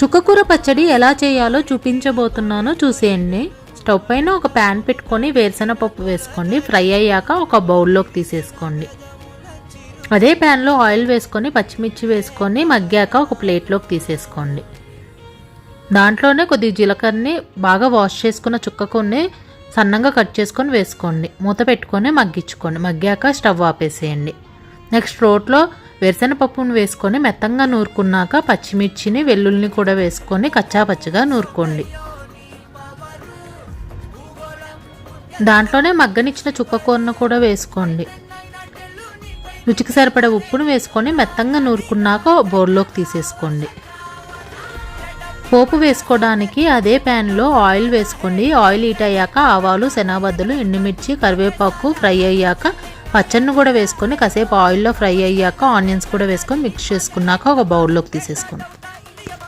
చుక్కకూర పచ్చడి ఎలా చేయాలో చూపించబోతున్నానో. చూసేయండి. స్టవ్ పైన ఒక ప్యాన్ పెట్టుకొని వేరుశెనగ పప్పు వేసుకోండి. ఫ్రై అయ్యాక ఒక బౌల్లోకి తీసేసుకోండి. అదే ప్యాన్లో ఆయిల్ వేసుకొని పచ్చిమిర్చి వేసుకొని మగ్గాక ఒక ప్లేట్లోకి తీసేసుకోండి. దాంట్లోనే కొద్ది జీలకర్రని బాగా వాష్ చేసుకున్న చుక్కకొని సన్నంగా కట్ చేసుకొని వేసుకోండి. మూత పెట్టుకొని మగ్గించుకోండి. మగ్గాక స్టవ్ ఆపేసేయండి. నెక్స్ట్ రోట్లో వెరసనపప్పును వేసుకొని మెత్తంగా నూరుకున్నాక పచ్చిమిర్చిని వెల్లుల్లిని కూడా వేసుకొని కచ్చాపచ్చిగా నూరుకోండి. దాంట్లోనే మగ్గనిచ్చిన చుక్కకూరను కూడా వేసుకోండి. రుచికి సరిపడే ఉప్పును వేసుకొని మెత్తంగా నూరుకున్నాక బోర్లోకి తీసేసుకోండి. పోపు వేసుకోవడానికి అదే ప్యాన్లో ఆయిల్ వేసుకోండి. ఆయిల్ హీట్ అయ్యాక ఆవాలు శనగబద్దలు ఎండుమిర్చి కరివేపాకు ఫ్రై అయ్యాక పచ్చడిని కూడా వేసుకొని కాసేపు ఆయిల్లో ఫ్రై అయ్యాక ఆనియన్స్ కూడా వేసుకొని మిక్స్ చేసుకున్నాక ఒక బౌల్లోకి తీసేసుకోండి